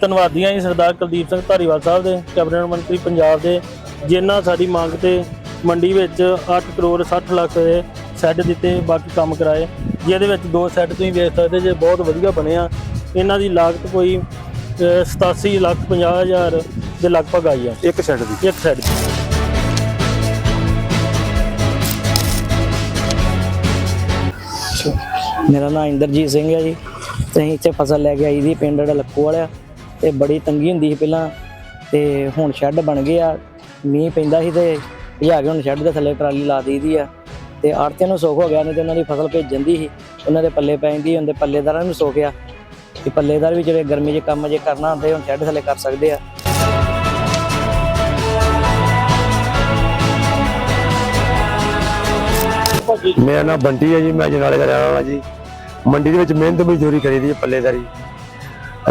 ਧੰਨਵਾਦੀਆਂ ਜੀ ਸਰਦਾਰ ਕੁਲਦੀਪ ਸਿੰਘ ਧਾਰੀਵਾਲ ਸਾਹਿਬ ਦੇ ਕੈਬਨਿਟ ਮੰਤਰੀ ਪੰਜਾਬ ਦੇ ਜਿਨ੍ਹਾਂ ਸਾਡੀ ਮੰਗ ਤੇ ਮੰਡੀ ਵਿੱਚ 8 ਕਰੋੜ 60 ਲੱਖ ਦੇ ਸੈੱਟ ਦਿੱਤੇ ਬਾਕੀ ਕੰਮ ਕਰਾਏ। ਜਿਹਦੇ ਵਿੱਚ ਦੋ ਸੈੱਟ ਤੁਸੀਂ ਵੇਖ ਸਕਦੇ ਜੇ ਬਹੁਤ ਵਧੀਆ ਬਣੇ ਆ। ਇਹਨਾਂ ਦੀ ਲਾਗਤ ਕੋਈ ਅ, 87 ਲੱਖ 50 ਹਜ਼ਾਰ ਦੇ ਲਗਭਗ ਆਈ ਆ। ਇੱਕ ਸੈੱਟ ਦੀ। ਇੱਕ ਸੈੱਟ ਦੀ। ਮੇਰਾ ਨਾਮ ਇੰਦਰਜੀਤ ਸਿੰਘ ਹੈ ਜੀ। ਤੇ ਅਸੀਂ ਇੱਥੇ ਫਸਲ ਲੈ ਕੇ ਆਈ ਦੀ ਪਿੰਡ ਲੱਕੂ ਵਾਲਿਆ, ਤੇ ਬੜੀ ਤੰਗੀ ਹੁੰਦੀ ਸੀ ਪਹਿਲਾਂ, ਤੇ ਹੁਣ ਸ਼ੈੱਡ ਬਣ ਗਏ ਆ, ਮੀਂਹ ਪੈਂਦਾ ਸੀ ਤੇ ਭਜਾ ਕੇ ਹੁਣ ਸ਼ੈੱਡ ਦੇ ਥੱਲੇ ਟਰਾਲੀ ਲਾ ਦਈਦੀ ਆ, ਤੇ ਆੜਤੀਆਂ ਨੂੰ ਸੁੱਖ ਹੋ ਗਿਆ ਨਹੀਂ ਤੇ ਉਹਨਾਂ ਦੀ ਫਸਲ ਭੇਜਣ ਦੀ ਸੀ, ਉਹਨਾਂ ਦੇ ਪੱਲੇ ਪੈ ਜਾਂਦੀ ਹੁੰਦੇ ਪੱਲੇਦਾਰਾਂ ਨੂੰ ਸੁੱਖ ਆ ਕਿ ਪੱਲੇਦਾਰ ਵੀ ਜਿਹੜੇ ਗਰਮੀ 'ਚ ਕੰਮ ਜੇ ਕਰਨਾ ਹੁੰਦੇ ਹੁਣ ਸ਼ੈੱਡ ਥੱਲੇ ਕਰ ਸਕਦੇ ਆ। ਮੇਰਾ ਨਾਮ ਬੰਟੀ ਹੈ ਜੀ, ਮੈਂ ਜਨਾਲੇ ਦਾ ਰਹਿਣ ਵਾਲਾ ਜੀ। ਮੰਡੀ ਦੇ ਵਿੱਚ ਮਿਹਨਤ ਮਜ਼ਦੂਰੀ ਕਰੀ ਦੀ ਹੈ ਪੱਲੇਦਾਰੀ।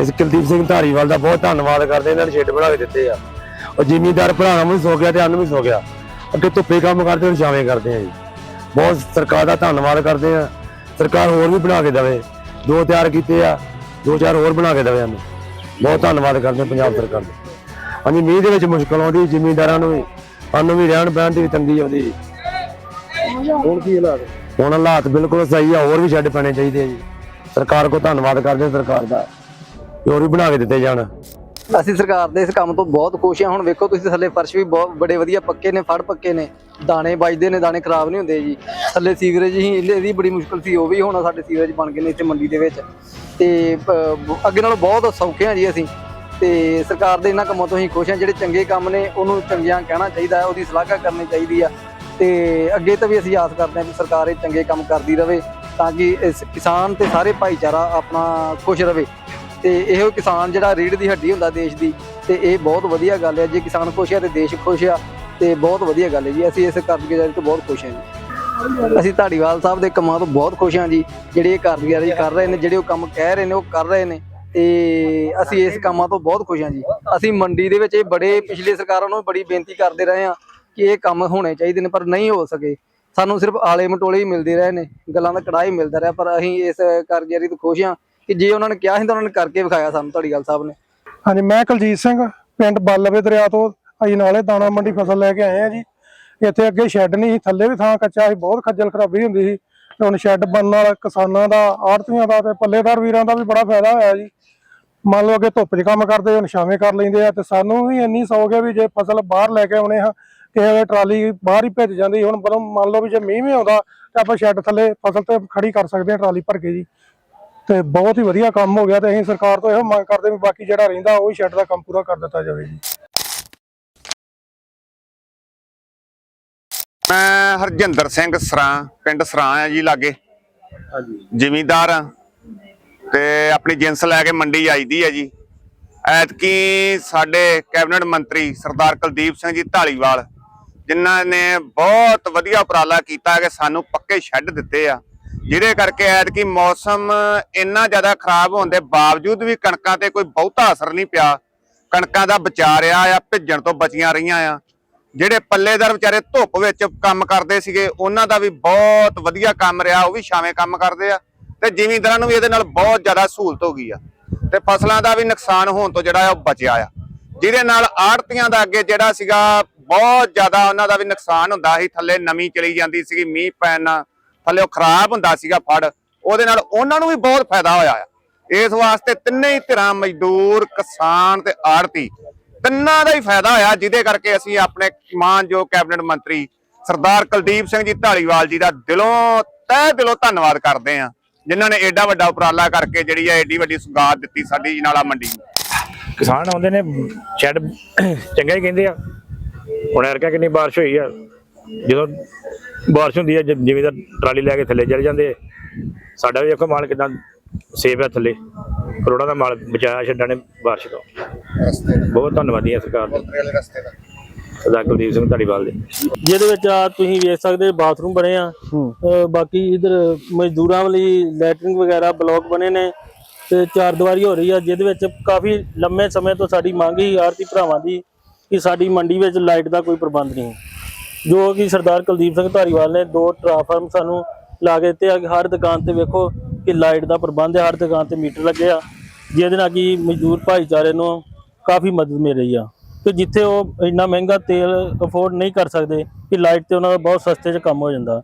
ਅਸੀਂ ਕੁਲਦੀਪ ਸਿੰਘ ਧਾਰੀਵਾਲ ਦਾ ਬਹੁਤ ਧੰਨਵਾਦ ਕਰਦੇ ਇਹਨਾਂ ਨੇ ਸ਼ੈੱਡ ਬਣਾ ਕੇ ਦਿੱਤੇ ਆ। ਉਹ ਜ਼ਿਮੀਂਦਾਰ ਭਰਾਵਾਂ ਨੂੰ ਸੋ ਗਿਆ ਤੇ ਸਾਨੂੰ ਵੀ ਸੋ ਗਿਆ। ਅੱਗੇ ਧੁੱਪੇ ਕੰਮ ਕਰਦੇ ਹੁਣ ਛਾਵੇਂ ਕਰਦੇ ਆ ਜੀ। ਬਹੁਤ ਸਰਕਾਰ ਦਾ ਧੰਨਵਾਦ ਕਰਦੇ ਆ। ਸਰਕਾਰ ਹੋਰ ਵੀ ਬਣਾ ਕੇ ਦਵੇ। ਦੋ ਤਿਆਰ ਕੀਤੇ ਆ, ਦੋ ਚਾਰ ਹੋਰ ਬਣਾ ਕੇ ਦੇਵੇ ਸਾਨੂੰ। ਬਹੁਤ ਧੰਨਵਾਦ ਕਰਦੇ ਪੰਜਾਬ ਸਰਕਾਰ ਦਾ। ਹਾਂਜੀ, ਮੀਂਹ ਦੇ ਵਿੱਚ ਮੁਸ਼ਕਲ ਆਉਂਦੀ, ਜ਼ਿਮੀਂਦਾਰਾਂ ਨੂੰ ਵੀ ਸਾਨੂੰ ਵੀ ਰਹਿਣ, ਬਹਿਣ ਦੀ ਵੀ ਤੰਗੀ ਆਉਂਦੀ ਜੀ। ਹੁਣ ਕੀ ਹਾਲਾਤ? ਹੁਣ ਹਾਲਾਤ ਬਿਲਕੁਲ ਸਹੀ ਆ, ਹੋਰ ਵੀ ਛੱਡ ਪੈਣੇ ਚਾਹੀਦੇ ਆ ਜੀ। ਸਰਕਾਰ ਕੋ ਧੰਨਵਾਦ ਕਰਦੇ ਹਾਂ ਸਰਕਾਰ ਦਾ ਕਿ ਹੋਰ ਵੀ ਬਣਾ ਕੇ ਦਿੱਤੇ ਜਾਣ। ਅਸੀਂ ਸਰਕਾਰ ਦੇ ਇਸ ਕੰਮ ਤੋਂ ਬਹੁਤ ਖੁਸ਼ ਹਾਂ। ਹੁਣ ਵੇਖੋ ਤੁਸੀਂ ਥੱਲੇ ਫਰਸ਼ ਵੀ ਬਹੁਤ ਬੜੇ ਵਧੀਆ ਪੱਕੇ ਨੇ, ਫੜ ਪੱਕੇ ਨੇ। ਦਾਣੇ ਵੱਜਦੇ ਨੇ, ਦਾਣੇ ਖਰਾਬ ਨਹੀਂ ਹੁੰਦੇ ਜੀ। ਥੱਲੇ ਸੀਵਰੇਜ ਹੀ, ਇਹਦੀ ਬੜੀ ਮੁਸ਼ਕਲ ਸੀ, ਉਹ ਵੀ ਹੁਣ ਸਾਡੇ ਸੀਵਰੇਜ ਬਣ ਗਏ ਨੇ ਇੱਥੇ ਮੰਡੀ ਦੇ ਵਿੱਚ। ਤੇ ਅੱਗੇ ਨਾਲੋਂ ਬਹੁਤ ਸੌਖੇ ਆ ਜੀ ਅਸੀਂ। ਤੇ ਸਰਕਾਰ ਦੇ ਇਹਨਾਂ ਕੰਮਾਂ ਤੋਂ ਹੀ ਖੁਸ਼ ਹਾਂ। ਜਿਹੜੇ ਚੰਗੇ ਕੰਮ ਨੇ, ਉਹਨੂੰ ਚੰਗਿਆਂ ਕਹਿਣਾ ਚਾਹੀਦਾ, ਉਹਦੀ ਸਲਾਘਾ ਕਰਨੀ ਚਾਹੀਦੀ ਆ। ਤੇ ਅੱਗੇ ਤੋਂ ਵੀ ਅਸੀਂ ਆਸ ਕਰਦੇ ਹਾਂ ਕਿ ਸਰਕਾਰ ਇਹ ਚੰਗੇ ਕੰਮ ਕਰਦੀ ਰਹੇ ਤਾਂ ਕਿ ਇਸ ਕਿਸਾਨ ਤੇ ਸਾਰੇ ਭਾਈਚਾਰਾ ਆਪਣਾ ਖੁਸ਼ ਰਹੇ ਤੇ ਇਹੋ ਕਿਸਾਨ ਜਿਹੜਾ ਰੀੜ ਦੀ ਹੱਡੀ ਹੁੰਦਾ ਦੇਸ਼ ਦੀ, ਤੇ ਇਹ ਬਹੁਤ ਵਧੀਆ ਗੱਲ ਹੈ। ਜੇ ਕਿਸਾਨ ਖੁਸ਼ ਹੈ ਤੇ ਦੇਸ਼ ਖੁਸ਼ ਆ, ਤੇ ਬਹੁਤ ਵਧੀਆ ਗੱਲ ਹੈ ਜੀ। ਅਸੀਂ ਇਸ ਕਾਰਗੁਜ਼ਾਰੀ ਤੋਂ ਬਹੁਤ ਖੁਸ਼ ਹਾਂ ਜੀ। ਅਸੀਂ ਧਾੜੀਵਾਲ ਸਾਹਿਬ ਦੇ ਕੰਮਾਂ ਤੋਂ ਬਹੁਤ ਖੁਸ਼ ਹਾਂ ਜੀ। ਜਿਹੜੇ ਇਹ ਕਾਰਗੁਜ਼ਾਰੀ ਕਰ ਰਹੇ ਨੇ, ਜਿਹੜੇ ਉਹ ਕੰਮ ਕਹਿ ਰਹੇ ਨੇ, ਉਹ ਕਰ ਰਹੇ ਨੇ। ਤੇ ਅਸੀਂ ਇਸ ਕੰਮਾਂ ਤੋਂ ਬਹੁਤ ਖੁਸ਼ ਹਾਂ ਜੀ। ਅਸੀਂ ਮੰਡੀ ਦੇ ਵਿੱਚ ਇਹ ਬੜੇ ਪਿਛਲੇ ਸਰਕਾਰਾਂ ਨੂੰ ਬੜੀ ਬੇਨਤੀ ਕਰਦੇ ਰਹੇ ਹਾਂ ਕਿ ਇਹ ਕੰਮ ਹੋਣੇ ਚਾਹੀਦੇ ਨੇ ਪਰ ਨਹੀਂ ਹੋ ਸਕੇ। ਸਾਨੂੰ ਸਿਰਫ ਆਲੇ ਮਟੋਲੇ ਹੀ ਮਿਲਦੇ ਰਹੇ ਨੇ, ਗੱਲਾਂ ਦਾ ਕੜਾਈ ਮਿਲਦਾ ਰਿਹਾ, ਪਰ ਅਸੀਂ ਇਸ ਕਾਰਗੁਜ਼ਾਰੀ ਤੋਂ ਖੁਸ਼ ਹਾਂ ਕਿ ਜੇ ਉਹਨਾਂ ਨੇ ਕਿਹਾ ਸੀ ਤਾਂ ਉਹਨਾਂ ਨੇ ਕਰਕੇ ਵਿਖਾਇਆ ਸਾਨੂੰ ਧਾੜੀਵਾਲ ਸਾਹਿਬ ਨੇ। ਹਾਂਜੀ, ਮੈਂ ਕੁਲਜੀਤ ਸਿੰਘ, ਪਿੰਡ ਬਾਲਵੇ ਦਰਿਆ ਤੋਂ ਅਸੀਂ ਨਾਲੇ ਦਾਣਾ ਮੰਡੀ ਫਸਲ ਲੈ ਕੇ ਆਏ ਆ ਜੀ। ਇੱਥੇ ਅੱਗੇ ਸ਼ੈੱਡ ਨਹੀਂ ਸੀ, ਥੱਲੇ ਵੀ ਥਾਂ ਕੱਚਾ ਸੀ, ਬਹੁਤ ਖੱਜਲ ਖਰਾਬੀ ਹੁੰਦੀ ਸੀ। ਤੇ ਹੁਣ ਸ਼ੈੱਡ ਬਣਨ ਨਾਲ ਕਿਸਾਨਾਂ ਦਾ ਆੜਤੀਆਂ ਦਾ ਤੇ ਪੱਲੇਦਾਰ ਵੀਰਾਂ ਦਾ ਵੀ ਬੜਾ ਫਾਇਦਾ ਹੋਇਆ ਜੀ। ਮੰਨ ਲਓ ਅੱਗੇ ਧੁੱਪ 'ਚ ਕੰਮ ਕਰਦੇ ਹੁਣ ਛਾਵੇਂ ਕਰ ਲੈਂਦੇ ਆ ਤੇ ਸਾਨੂੰ ਵੀ ਇੰਨੀ ਸੌਖ ਹੈ ਵੀ ਜੇ ਫਸਲ ਬਾਹਰ ਲੈ ਕੇ ਆਉਣੇ ਆ ਕਿਸੇ ਵੇਲੇ ਟਰਾਲੀ ਬਾਹਰ ਹੀ ਭੇਜ ਜਾਂਦੀ ਹੁਣ ਪਰ ਮੰਨ ਲਓ ਵੀ ਜੇ ਮੀਂਹ ਵੀ ਆਉਂਦਾ ਤੇ ਆਪਾਂ ਸ਼ੈੱਡ ਥੱਲੇ ਫਸਲ ਤੇ ਖੜੀ ਕਰ ਸਕਦੇ ਹਾਂ ਟਰਾਲੀ ਭਰ ਕੇ ਜੀ। ਤੇ ਬਹੁਤ ਹੀ ਵਧੀਆ ਕੰਮ ਹੋ ਗਿਆ ਤੇ ਅਸੀਂ ਸਰਕਾਰ ਤੋਂ ਇਹੋ ਮੰਗ ਕਰਦੇ ਵੀ ਬਾਕੀ ਜਿਹੜਾ ਰਹਿੰਦਾ ਉਹ ਸ਼ੈੱਡ ਦਾ ਕੰਮ ਪੂਰਾ ਕਰ ਦਿੱਤਾ ਜਾਵੇ ਜੀ। ਮੈਂ ਹਰਜਿੰਦਰ ਸਿੰਘ ਸਰਾਂ ਪਿੰਡ ਸਰਾਂ ਆ ਜੀ ਲਾਗੇ। ਹਾਂਜੀ। ਜ਼ਿਮੀਂਦਾਰ ਆ। ਤੇ ਆਪਣੀ ਜਿੰਸ ਲੈ ਕੇ ਮੰਡੀ ਆਈਦੀ ਹੈ ਜੀ। ਐਤਕੀ ਸਾਡੇ ਕੈਬਨਿਟ ਮੰਤਰੀ ਸਰਦਾਰ ਕੁਲਦੀਪ ਸਿੰਘ ਜੀ ਢਾਲੀਵਾਲ ਜਿਨ੍ਹਾਂ ਨੇ ਬਹੁਤ ਵਧੀਆ ਉਪਰਾਲਾ ਕੀਤਾ ਕਿ ਸਾਨੂੰ ਪੱਕੇ ਸ਼ੈੱਡ ਦਿੱਤੇ ਆ। ਜਿਹਦੇ ਕਰਕੇ ਐਤਕੀ ਮੌਸਮ ਇੰਨਾ ਜ਼ਿਆਦਾ ਖਰਾਬ ਹੋਣ ਦੇ ਬਾਵਜੂਦ ਵੀ ਕਣਕਾਂ ਤੇ ਕੋਈ ਬਹੁਤਾ ਅਸਰ ਨਹੀਂ ਪਿਆ। ਕਣਕਾਂ ਦਾ ਬਚਾ ਰਿਹਾ ਆ, ਭਿੱਜਣ ਤੋਂ ਬਚੀਆਂ ਰਹੀਆਂ ਆ। ਜਿਹੜੇ ਪੱਲੇਦਾਰ ਵਿਚਾਰੇ ਧੁੱਪ ਵਿੱਚ ਕੰਮ ਕਰਦੇ ਸੀਗੇ, ਉਹਨਾਂ ਦਾ ਵੀ ਬਹੁਤ ਵਧੀਆ ਕੰਮ ਰਿਹਾ, ਉਹ ਵੀ ਛਾਵੇਂ ਕੰਮ ਕਰਦੇ ਆ। ਤੇ ਜ਼ਿਮੀਂਦਾਰਾਂ ਨੂੰ ਵੀ ਇਹਦੇ ਨਾਲ ਬਹੁਤ ਜ਼ਿਆਦਾ ਸਹੂਲਤ ਹੋ ਗਈ ਆ। ਤੇ ਫਸਲਾਂ ਦਾ ਵੀ ਨੁਕਸਾਨ ਹੋਣ ਤੋਂ ਜਿਹੜਾ ਆ, ਉਹ ਬਚਿਆ ਆ। ਜਿਹਦੇ ਨਾਲ ਆੜਤੀਆਂ ਦਾ ਅੱਗੇ ਜਿਹੜਾ ਸੀਗਾ ਬਹੁਤ ਜ਼ਿਆਦਾ ਉਹਨਾਂ ਦਾ ਵੀ ਨੁਕਸਾਨ ਹੁੰਦਾ ਸੀ। ਥੱਲੇ ਨਮੀ ਚਲੀ ਜਾਂਦੀ ਸੀਗੀ, ਮੀਂਹ ਪੈਣ ਨਾਲ ਥੱਲੇ ਉਹ ਖਰਾਬ ਹੁੰਦਾ ਸੀਗਾ ਫੜ। ਉਹਦੇ ਨਾਲ ਉਹਨਾਂ ਨੂੰ ਵੀ ਬਹੁਤ ਫਾਇਦਾ ਹੋਇਆ ਆ। ਇਸ ਵਾਸਤੇ ਤਿੰਨੇ ਹੀ ਧਿਰਾਂ, ਮਜ਼ਦੂਰ, ਕਿਸਾਨ ਤੇ ਆੜਤੀ, ਤਿੰਨਾਂ ਦਾ ਹੀ ਫਾਇਦਾ ਹੋਇਆ, ਜਿਹਦੇ ਕਰਕੇ ਅਸੀਂ ਆਪਣੇ ਮਾਨਯੋਗ ਕੈਬਨਿਟ ਮੰਤਰੀ ਸਰਦਾਰ ਕੁਲਦੀਪ ਸਿੰਘ ਜੀ ਢਾਲੀਵਾਲ ਜੀ ਦਾ ਦਿਲੋਂ, ਤਹਿ ਦਿਲੋਂ ਧੰਨਵਾਦ ਕਰਦੇ ਆ ਜਿਨ੍ਹਾਂ ਨੇ ਐਡਾ ਵੱਡਾ ਉਪਰਾਲਾ ਕਰਕੇ ਜਿਹੜੀ ਆ ਐਡੀ ਵੱਡੀ ਸੁਗਾਤ ਦਿੱਤੀ ਸਾਡੀ ਜਨਾਲਾ ਮੰਡੀ ਨੂੰ। ਕਿਸਾਨ ਆਉਂਦੇ ਨੇ ਸ਼ੈੱਡ ਚੰਗਾ ਹੀ ਕਹਿੰਦੇ ਆ। ਹੁਣ ਐਰਕਾ ਕਿੰਨੀ ਬਾਰਿਸ਼ ਹੋਈ ਆ ਜਦੋਂ ਬਾਰਿਸ਼ ਹੁੰਦੀ ਆ ਜਿਵੇਂ ਦਾ ਟਰਾਲੀ ਲੈ ਕੇ ਥੱਲੇ ਚਲੇ ਜਾਂਦੇ ਆ। ਸਾਡਾ ਵੀ ਦੇਖੋ ਮਾਲ ਕਿਦਾਂ ਸੇਫ ਹੈ ਥੱਲੇ। ਕਰੋੜਾਂ ਦਾ ਮਾਲ ਬਚਾਇਆ ਛੱਡਾਂ ਨੇ ਬਾਰਿਸ਼ ਤੋਂ। ਬਹੁਤ ਧੰਨਵਾਦੀ ਆ ਸਰਕਾਰ ਦਾ। ਸਰਦਾਰ ਕੁਲਦੀਪ ਸਿੰਘ ਧਾਲੀਵਾਲ ਦੇ। ਜਿਹਦੇ ਵਿੱਚ ਆ ਤੁਸੀਂ ਵੇਖ ਸਕਦੇ ਬਾਥਰੂਮ ਬਣੇ ਆ। ਬਾਕੀ ਇਧਰ ਮਜ਼ਦੂਰਾਂ ਲਈ ਲੈਟਰਿੰਗ ਵਗੈਰਾ ਬਲੌਕ ਬਣੇ ਨੇ। ਤੇ ਚਾਰ ਦੀਵਾਰੀ ਹੋ ਰਹੀ ਆ, ਜਿਹਦੇ ਵਿੱਚ ਕਾਫੀ ਲੰਮੇ ਸਮੇਂ ਤੋਂ ਸਾਡੀ ਮੰਗ ਹੀ ਆਰਤੀ ਭਰਾਵਾਂ ਦੀ ਕਿ ਸਾਡੀ ਮੰਡੀ ਵਿੱਚ ਲਾਈਟ ਦਾ ਕੋਈ ਪ੍ਰਬੰਧ ਨਹੀਂ। ਜੋ ਕਿ ਸਰਦਾਰ ਕੁਲਦੀਪ ਸਿੰਘ ਧਾਰੀਵਾਲ ਨੇ ਦੋ ਟਰਾਫਾਰਮ ਸਾਨੂੰ ਲਾ ਕੇ ਦਿੱਤੇ ਆ ਕਿ ਹਰ ਦੁਕਾਨ ਤੇ ਵੇਖੋ ਕਿ ਲਾਈਟ ਦਾ ਪ੍ਰਬੰਧ ਹੈ ਹਰ ਦੁਕਾਨ ਤੇ ਮੀਟਰ ਲੱਗੇ ਆ, ਜਿਹਦੇ ਨਾਲ ਕਿ ਮਜ਼ਦੂਰ ਭਾਈਚਾਰੇ ਨੂੰ ਕਾਫੀ ਮਦਦ ਮਿਲ ਰਹੀ ਆ। ਕਿ ਜਿੱਥੇ ਉਹ ਇੰਨਾ ਮਹਿੰਗਾ ਤੇਲ ਅਫੋਰਡ ਨਹੀਂ ਕਰ ਸਕਦੇ ਕਿ ਲਾਈਟ ਤੇ ਉਹਨਾਂ ਦਾ ਬਹੁਤ ਸਸਤੇ 'ਚ ਕੰਮ ਹੋ ਜਾਂਦਾ।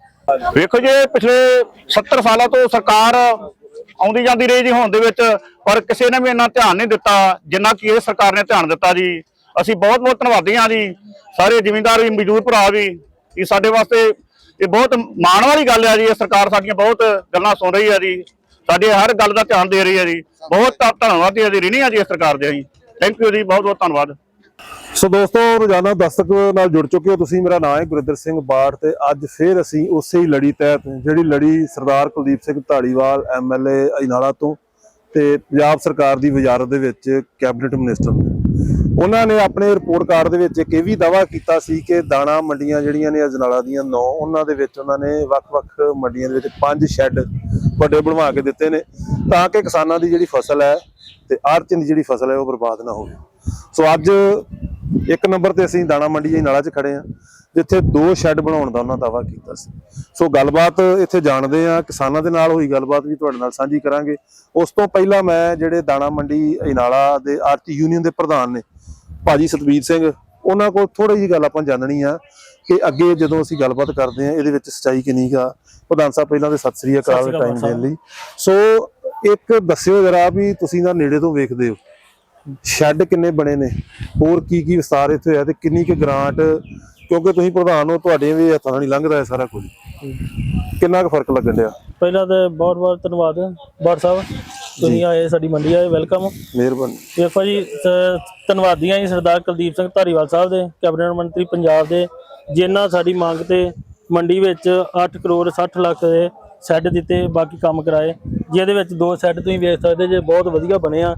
ਵੇਖੋ ਜੀ ਪਿਛਲੇ 70 ਸਾਲਾਂ ਤੋਂ ਸਰਕਾਰ ਆਉਂਦੀ ਜਾਂਦੀ ਰਹੀ ਜੀ ਹੋਣ ਦੇ ਵਿੱਚ, ਪਰ ਕਿਸੇ ਨੇ ਵੀ ਇੰਨਾ ਧਿਆਨ ਨਹੀਂ ਦਿੱਤਾ, ਜਿੰਨਾ ਕਿ ਇਹ ਸਰਕਾਰ ਨੇ ਧਿਆਨ ਦਿੱਤਾ ਜੀ। ਅਸੀਂ ਬਹੁਤ ਬਹੁਤ ਧੰਨਵਾਦੀ ਹਾਂ ਜੀ, ਸਾਰੇ ਜ਼ਿਮੀਂਦਾਰ ਵੀ, ਮਜ਼ਦੂਰ ਭਰਾ ਵੀ ਇਹ ਸਾਡੇ ਵਾਸਤੇ ਇਹ ਬਹੁਤ ਮਾਣ ਵਾਲੀ ਗੱਲ ਹੈ ਜੀ, ਇਹ ਸਰਕਾਰ ਸਾਡੀਆਂ ਬਹੁਤ ਗੱਲਾਂ ਸੁਣ ਰਹੀ ਹੈ ਜੀ। ਸਾਡੇ ਹਰ ਗੱਲ ਦਾ ਧਿਆਨ ਦੇ ਰਹੀ ਹੈ ਜੀ। ਬਹੁਤ ਧੰਨਵਾਦੀ ਹੈ ਜੀ, ਰਿਣੀ ਹੈ ਜੀ ਇਸ ਸਰਕਾਰ ਦੇ ਜੀ ਥੈਂਕ ਯੂ ਜੀ, ਬਹੁਤ ਬਹੁਤ ਧੰਨਵਾਦ। ਸੋ ਦੋਸਤੋ, ਰੋਜ਼ਾਨਾ ਦਸਤਕ ਨਾਲ ਜੁੜ ਚੁੱਕੇ ਹੋ ਤੁਸੀਂ। ਮੇਰਾ ਨਾਮ ਹੈ ਗੁਰਿੰਦਰ ਸਿੰਘ ਬਾੜ ਤੇ ਅੱਜ ਫੇਰ ਅਸੀਂ ਉਸੇ ਹੀ ਲੜੀ ਤਹਿਤ, ਜਿਹੜੀ ਲੜੀ ਸਰਦਾਰ ਕੁਲਦੀਪ ਸਿੰਘ ਢਾਲੀਵਾਲ ਐਮਐਲਏ ਅਜਨਾਲਾ ਤੋਂ ਤੇ ਪੰਜਾਬ ਸਰਕਾਰ ਦੀ ਵਜ਼ਾਰਤ ਦੇ ਵਿੱਚ ਕੈਬਨਿਟ ਮਿਨਿਸਟਰ ਨੇ ਉਹਨਾਂ ਨੇ ਆਪਣੇ ਰਿਪੋਰਟ ਕਾਰਡ ਦੇ ਵਿੱਚ ਇੱਕ ਇਹ ਵੀ ਦਾਵਾ ਕੀਤਾ ਸੀ ਕਿ ਦਾਣਾ ਮੰਡੀਆਂ ਜਿਹੜੀਆਂ ਨੇ ਅਜਨਾਲਾ ਦੀਆਂ ਨੌ, ਉਹਨਾਂ ਦੇ ਵਿੱਚ ਉਹਨਾਂ ਨੇ ਵੱਖ-ਵੱਖ ਮੰਡੀਆਂ ਦੇ ਵਿੱਚ ਪੰਜ ਸ਼ੈੱਡ ਵੱਡੇ ਬਣਵਾ ਕੇ ਦਿੱਤੇ ਨੇ ਤਾਂ ਕਿ ਕਿਸਾਨਾਂ ਦੀ ਜਿਹੜੀ ਫਸਲ ਹੈ ਤੇ ਆੜ੍ਹਤੀਆਂ ਦੀ ਜਿਹੜੀ ਫਸਲ ਹੈ ਉਹ ਬਰਬਾਦ ਨਾ ਹੋਵੇ। ਸੋ ਅੱਜ ਇੱਕ ਨੰਬਰ ਤੇ ਅਸੀਂ ਦਾਣਾ ਮੰਡੀ ਜੀ ਨਾਲਾ 'ਚ ਖੜੇ ਆ ਜਿੱਥੇ ਦੋ ਸ਼ੈੱਡ ਬਣਾਉਣ ਦਾ ਉਹਨਾਂ ਦਾਵਾ ਕੀਤਾ ਸੀ। ਸੋ ਗੱਲਬਾਤ ਇੱਥੇ ਜਾਣਦੇ ਆ ਕਿਸਾਨਾਂ ਦੇ ਨਾਲ ਹੋਈ ਗੱਲਬਾਤ ਵੀ ਤੁਹਾਡੇ ਨਾਲ ਸਾਂਝੀ ਕਰਾਂਗੇ। ਉਸ ਤੋਂ ਪਹਿਲਾਂ ਮੈਂ ਜਿਹੜੇ ਦਾਣਾ ਮੰਡੀ ਇਨਾਲਾ ਦੇ ਆਰਤੀ ਯੂਨੀਅਨ ਦੇ ਪ੍ਰਧਾਨ ਨੇ ਭਾਜੀ ਸਤਵੀਰ ਸਿੰਘ ਉਹਨਾਂ ਕੋਲ ਥੋੜੀ ਜਿਹੀ ਗੱਲ ਆਪਾਂ ਜਾਣਨੀ ਆ ਕਿ ਅੱਗੇ ਜਦੋਂ ਅਸੀਂ ਗੱਲਬਾਤ ਕਰਦੇ ਆ ਇਹਦੇ ਵਿੱਚ ਸਚਾਈ ਕਿੰਨੀ ਕਾ ਪ੍ਰਧਾਨ ਸਾਹਿਬ ਪਹਿਲਾਂ ਤੇ ਸਤਿ ਸ੍ਰੀ ਅਕਾਲ ਟਾਈਮ ਦੇਣ ਲਈ। ਸੋ ਇੱਕ ਦੱਸਿਓ ਜਰਾ ਵੀ ਤੁਸੀਂ ਨਾ ਨੇੜੇ ਤੋਂ ਵੇਖਦੇ ਹੋ। ਸ਼ੈੱਡ ਕਿੰਨੇ ਬਣੇ ਨੇ? ਹੋਰ ਕੀ ਕੀ ਵਿਸਤਾਰ ਇੱਥੇ ਹੋਇਆ ਤੇ ਕਿੰਨੀ ਕੁ ਗ੍ਰਾਂਟ ਕਿਉਂਕਿ ਤੁਸੀਂ ਪ੍ਰਧਾਨ ਹੋ ਤੁਹਾਡੇ ਵੀ ਹੱਥਾਂ ਨਹੀਂ ਲੰਘਦਾ ਇਹ ਸਾਰਾ ਕੁਝ। ਕਿੰਨਾ ਕੁ ਫ਼ਰਕ ਲੱਗਣ ਡਿਆ? ਪਹਿਲਾਂ ਤਾਂ ਬਹੁਤ ਬਹੁਤ ਧੰਨਵਾਦ ਬਾਰ ਸਾਹਿਬ। ਤੁਸੀਂ ਆਏ ਸਾਡੀ ਮੰਡੀ ਆਏ ਵੈਲਕਮ। ਮਿਹਰਬਾਨੀ। ਵੇਖੋ ਜੀ ਧੰਨਵਾਦੀਆਂ ਜੀ ਸਰਦਾਰ ਕੁਲਦੀਪ ਸਿੰਘ ਧਾਰੀਵਾਲ ਸਾਹਿਬ ਦੇ ਕੈਬਨਿਟ ਮੰਤਰੀ ਪੰਜਾਬ ਦੇ ਜਿਨ੍ਹਾਂ ਸਾਡੀ ਮੰਗ ਤੇ ਮੰਡੀ ਵਿੱਚ 8 ਕਰੋੜ 60 ਲੱਖ ਦੇ ਸੈੱਡ ਦਿੱਤੇ ਬਾਕੀ ਕੰਮ ਕਰਾਏ। ਜਿਹਦੇ ਵਿੱਚ ਦੋ ਸੈੱਡ ਤੁਸੀਂ ਵੇਖ ਸਕਦੇ ਜੇ ਬਹੁਤ ਵਧੀਆ ਬਣੇ ਆ।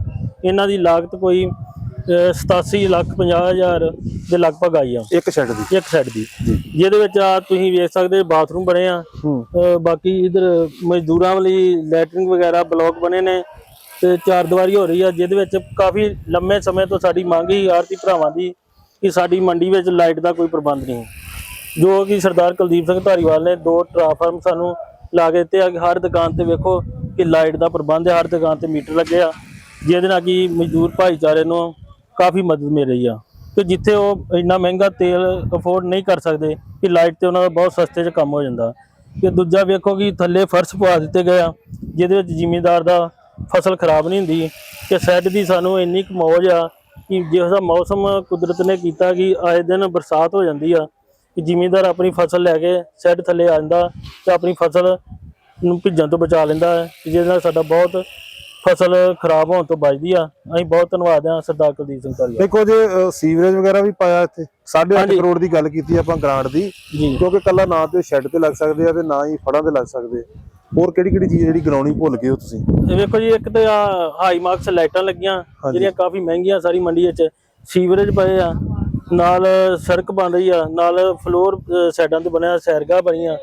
ਇਹਨਾਂ ਦੀ ਲਾਗਤ ਕੋਈ ਅ, 87 ਲੱਖ 50 ਹਜ਼ਾਰ ਦੇ ਲਗਭਗ ਆਈ ਆ। ਇੱਕ ਸ਼ੈੱਡ ਦੀ। ਇੱਕ ਸੈੱਡ ਦੀ। ਜਿਹਦੇ ਵਿੱਚ ਆ ਤੁਸੀਂ ਵੇਖ ਸਕਦੇ ਬਾਥਰੂਮ ਬਣੇ ਆ। ਬਾਕੀ ਇਧਰ ਮਜ਼ਦੂਰਾਂ ਲਈ ਲੈਟਰਿੰਗ ਵਗੈਰਾ ਬਲਾਕ ਬਣੇ ਨੇ ਤੇ ਚਾਰ ਦੀਵਾਰੀ ਹੋ ਰਹੀ ਆ ਜਿਹਦੇ ਵਿੱਚ ਕਾਫੀ ਲੰਮੇ ਸਮੇਂ ਤੋਂ ਸਾਡੀ ਮੰਗ ਹੀ ਆਰਤੀ ਭਰਾਵਾਂ ਦੀ ਕਿ ਸਾਡੀ ਮੰਡੀ ਵਿੱਚ ਲਾਈਟ ਦਾ ਕੋਈ ਪ੍ਰਬੰਧ ਨਹੀਂ ਜੋ ਕਿ ਸਰਦਾਰ ਕੁਲਦੀਪ ਸਿੰਘ ਧਾਰੀਵਾਲ ਨੇ ਦੋ ਟਰਾਂਸਫਾਰਮ ਸਾਨੂੰ ਲਾ ਕੇ ਦਿੱਤੇ ਆ ਕਿ ਹਰ ਦੁਕਾਨ ਤੇ ਵੇਖੋ ਕਿ ਲਾਈਟ ਦਾ ਪ੍ਰਬੰਧ ਹੈ ਹਰ ਦੁਕਾਨ ਤੇ ਮੀਟਰ ਲੱਗੇ ਆ। ਜਿਹਦੇ ਨਾਲ ਕਿ ਮਜ਼ਦੂਰ ਭਾਈਚਾਰੇ ਨੂੰ ਕਾਫੀ ਮਦਦ ਮਿਲ ਰਹੀ ਆ। ਤੇ ਜਿੱਥੇ ਉਹ ਇੰਨਾ ਮਹਿੰਗਾ ਤੇਲ ਅਫੋਰਡ ਨਹੀਂ ਕਰ ਸਕਦੇ, ਕਿ ਲਾਈਟ ਤੇ ਉਹਨਾਂ ਦਾ ਬਹੁਤ ਸਸਤੇ 'ਚ ਕੰਮ ਹੋ ਜਾਂਦਾ। ਤੇ ਦੂਜਾ ਵੇਖੋ ਕਿ ਥੱਲੇ ਫਰਸ਼ ਪਵਾ ਦਿੱਤੇ ਗਏ ਆ, ਜਿਹਦੇ ਵਿੱਚ ਜ਼ਿਮੀਂਦਾਰ ਦਾ ਫਸਲ ਖਰਾਬ ਨਹੀਂ ਹੁੰਦੀ। ਕਿ ਸ਼ੈੱਡ ਦੀ ਸਾਨੂੰ ਇੰਨੀ ਕੁ ਮੌਜ ਆ ਕਿ ਜਿਹੋ ਜਿਹਾ ਮੌਸਮ ਕੁਦਰਤ ਨੇ ਕੀਤਾ ਕਿ ਆਏ ਦਿਨ ਬਰਸਾਤ ਹੋ ਜਾਂਦੀ ਆ, ਕਿ ਜ਼ਿਮੀਂਦਾਰ ਆਪਣੀ ਫਸਲ ਲੈ ਕੇ ਸ਼ੈੱਡ ਥੱਲੇ ਆ ਜਾਂਦਾ ਤੇ ਆਪਣੀ ਫਸਲ ਨੂੰ ਭਿੱਜਣ ਤੋਂ ਬਚਾ ਲੈਂਦਾ ਹੈ, ਜਿਹਦੇ ਨਾਲ ਸਾਡਾ ਬਹੁਤ ਫਸਲ ਖਰਾਬ ਹੋਣ ਤੋਂ ਬਚਦੀ ਆ। ਅਸੀਂ ਬਹੁਤ ਧੰਨਵਾਦ ਆ ਸਰਦਾਰ ਕੁਲਦੀਪ ਸਿੰਘ ਧਾਲੀਵਾਲ। ਦੇਖੋ ਜੇ ਸੀਵਰੇਜ ਵਗੈਰਾ ਵੀ ਪਾਇਆ ਇੱਥੇ। 8.5 ਹਾਂਜੀ। ਕਰੋੜ ਦੀ ਗੱਲ ਕੀਤੀ ਆਪਾਂ ਗ੍ਰਾਂਟ ਦੀ। ਕਿਉਂਕਿ ਕੱਲਾ ਨਾ ਤੇ ਸ਼ੈੱਡ ਤੇ ਲੱਗ ਸਕਦੇ ਆ ਤੇ ਨਾ ਹੀ ਫੜਾਂ ਤੇ ਲੱਗ ਸਕਦੇ। ਹੋਰ ਕਿਹੜੀ ਕਿਹੜੀ ਚੀਜ਼ ਜਿਹੜੀ ਗਰਾਉਣੀ ਭੁੱਲ ਗਏ ਹੋ ਤੁਸੀਂ? ਇਹ ਵੇਖੋ ਜੀ ਇੱਕ ਤੇ ਆ ਹਾਈ ਮਾਰਕਸ ਲਾਈਟਾਂ ਲੱਗੀਆਂ ਜਿਹੜੀਆਂ ਕਾਫੀ ਮਹਿੰਗੀਆਂ ਸਾਰੀ ਮੰਡੀ ਵਿੱਚ। ਸੀਵਰੇਜ ਪਏ ਆ ਨਾਲ ਸੜਕ ਬਣ ਰਹੀ ਆ ਨਾਲ ਫਲੋਰ ਸਾਈਡਾਂ ਤੇ ਬਣਿਆ ਸੈਰਗਾ ਬਣੀਆਂ।